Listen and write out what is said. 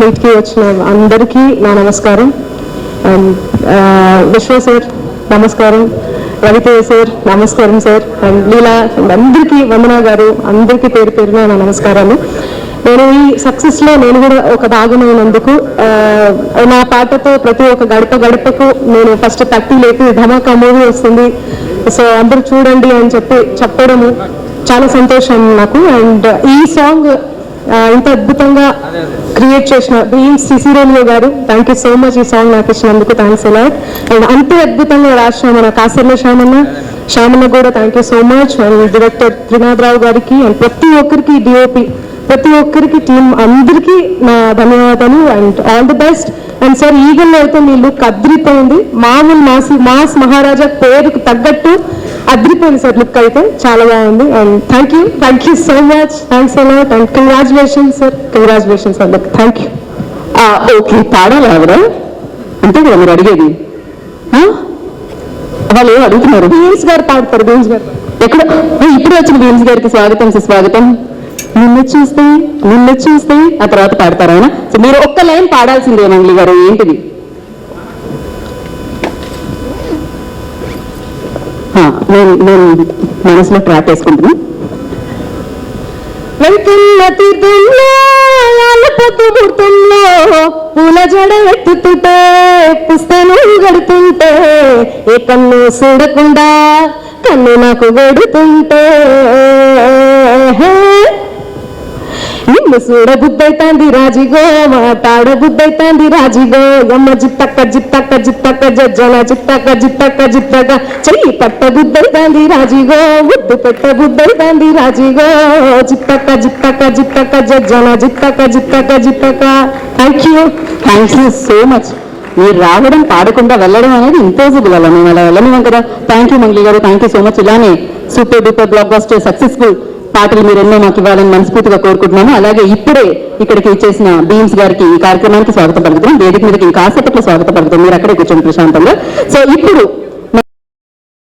మీట్కి వచ్చిన అందరికీ నా నమస్కారం. అండ్ విశ్వ సార్ నమస్కారం. రవితేజ సార్ నమస్కారం సార్. అండ్ లీలా అండ్ అందరికీ వందనా గారు అందరికీ పేరు పేరున నా నమస్కారాలు. నేను ఈ సక్సెస్లో నేను కూడా ఒక భాగమైనందుకు నా పాటతో ప్రతి ఒక్క గడప గడపకు నేను ఫస్ట్ తట్టి లేపి ధమాకా మూవీ వస్తుంది. సో అందరూ చూడండి అని చెప్పి చెప్పడము చాలా సంతోషం నాకు. అండ్ ఈ సాంగ్ ఇంత అద్భుతంగా క్రియేట్ చేసిన being Sisirolio garu thank you so much ఈ సాంగ్ నాకు ఇచ్చినందుకు థ్యాంక్స్ అలాట్ అండ్ అంతే అద్భుతంగా రాసిన మన కాసర్ల శ్యామన్న. శ్యామన్న కూడా thank you so much and director Trinadha Rao గారికి అండ్ ప్రతి ఒక్కరికి డిఓపి ప్రతి ఒక్కరికి టీం అందరికీ నా ధన్యవాదాలు and all the best and sir ఈగల్లో అయితే మీ లుక్ అద్రిపోయింది. మామూలు మాస్ మాస్ మహారాజా పేరుకు తగ్గట్టు అద్రిపోయింది సార్ లుక్ అయితే చాలా బాగుంది. And thank you thank you so much thanks a lot and congratulation sir congratulations అందరికి థ్యాంక్ యూ ఓకే పాడాలి ఆవిడ అంతే కదా మీరు అడిగేది? వాళ్ళు ఏం అడుగుతున్నారు? బీన్స్ గారు పాడతారు బీన్స్ గారు. ఎక్కడ? ఇప్పుడే వచ్చిన బీమ్స్ గారికి స్వాగతం సుస్వాగతం. నిన్ను చూస్తే నిన్ను చూస్తే ఆ తర్వాత పాడతారు ఆయన సో మీరు ఒక్క లైన్ పాడాల్సిందే మంగ్లీ గారు ఏంటిది? నేను నేను మనసులో ట్రాక్ వేసుకుంటున్నాను వెళ్తున్న తీర్థంలో ముహూర్తంలో పూల జడ ఎత్తుతుంటే పుస్తను గడుతుంటే ఏ కన్ను చూడకుండా కన్ను నాకు గడుతుంటే ಸುಡ ಬುದ್ದೈತಂದಿ ರಾಜಿಗೋ ಮಾತಾಡ ಬುದ್ದೈತಂದಿ ರಾಜಿಗೋ ಯಮ್ಮ ಜಿತ್ತಕ್ಕ ಜಿತ್ತಕ್ಕ ಜಿತ್ತಕ್ಕ ಜಜ್ಜನ ಜಿತ್ತಕ್ಕ ಜಿತ್ತಕ್ಕ ಜಿತ್ತಕ್ಕ ಚೈ ಪಟ್ಟ ಬುದ್ದೈತಂದಿ ರಾಜಿಗೋ ಉದ್ದು ಪೆಟ್ಟ ಬುದ್ದೈತಂದಿ ರಾಜಿಗೋ ಜಿತ್ತಕ್ಕ ಜಿತ್ತಕ್ಕ ಜಿತ್ತಕ್ಕ ಜಜ್ಜನ ಜಿತ್ತಕ್ಕ ಜಿತ್ತಕ್ಕ ಜಿತ್ತಕ್ಕ thank you thank you so much మీరు రావడం పాడకుండా వెళ్ళడం అనేది ఇంపాసిబుల్ అలా మేము అలా వెళ్ళలేము కదా. Thank you Mangli garu. Thank you so much ఇలానే super duper blockbuster successful పాటలు మీరు ఎన్నో మాకు ఇవ్వాలని మనస్ఫూర్తిగా కోరుకుంటున్నాము. అలాగే ఇప్పుడే ఇక్కడికి ఇచ్చేసిన బీమ్స్ గారికి ఈ కార్యక్రమానికి స్వాగతం పలుకుతున్నాం. వేదిక మీదకి కాసేపట్లో స్వాగతం పలుకుతాం. మీరు అక్కడే కూర్చోండి ప్రశాంతంగా. సో ఇప్పుడు